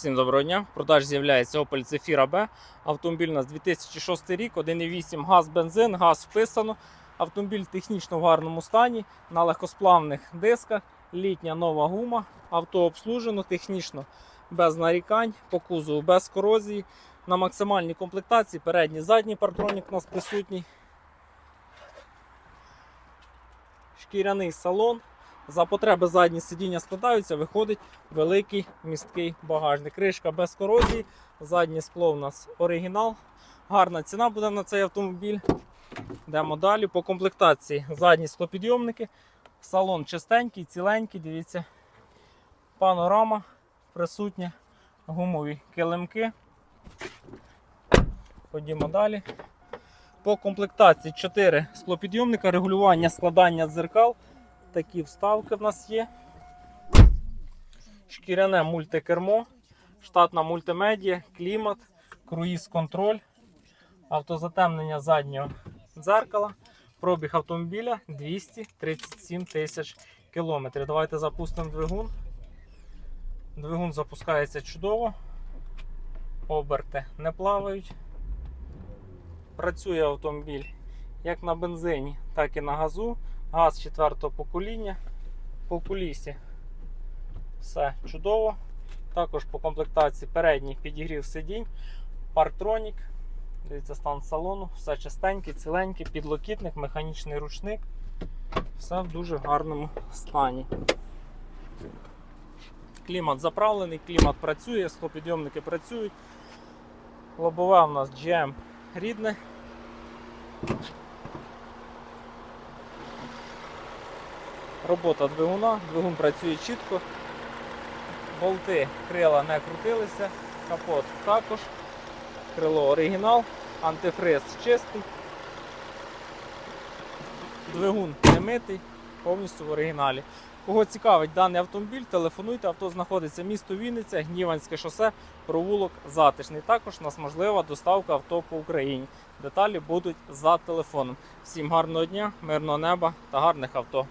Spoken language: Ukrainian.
Всім доброго дня. В продажі з'являється Opel Zafira B. Автомобіль у нас 2006 рік, 1,8 газ, бензин, газ вписано. Автомобіль технічно в гарному стані, на легкосплавних дисках, літня нова гума, авто обслужено технічно без нарікань, по кузову без корозії. На максимальній комплектації передній задній партронік у нас присутній. Шкіряний салон. За потреби задні сидіння складаються, виходить великий місткий багажник. Кришка без корозії, заднє скло у нас оригінал. Гарна ціна буде на цей автомобіль. Йдемо далі. По комплектації задні склопідйомники. Салон чистенький, ціленький, дивіться. Панорама присутня, гумові килимки. Ходімо далі. По комплектації 4 склопідйомника, регулювання складання дзеркал. Такі вставки в нас є. Шкіряне мультикермо, штатна мультимедія, клімат, круїз-контроль, автозатемнення заднього дзеркала, пробіг автомобіля 237 тисяч кілометрів. Давайте запустимо двигун. Двигун запускається чудово. Оберти не плавають. Працює автомобіль як на бензині, так і на газу. Газ четвертого покоління. По кулісі все чудово. Також по комплектації передній підігрів сидінь, парктронік. Дивіться, стан салону, все чистеньке, ціленьке, підлокітник, механічний ручник. Все в дуже гарному стані. Клімат заправлений, клімат працює, склопідйомники працюють. Лобове у нас GM рідне. Робота двигуна, двигун працює чітко, болти крила не крутилися, капот також, крило оригінал, антифриз чистий, двигун не митий, повністю в оригіналі. Кого цікавить даний автомобіль, телефонуйте, авто знаходиться місто Вінниця, Гніванське шосе, провулок Затишний. Також у нас можлива доставка авто по Україні. Деталі будуть за телефоном. Всім гарного дня, мирного неба та гарних авто.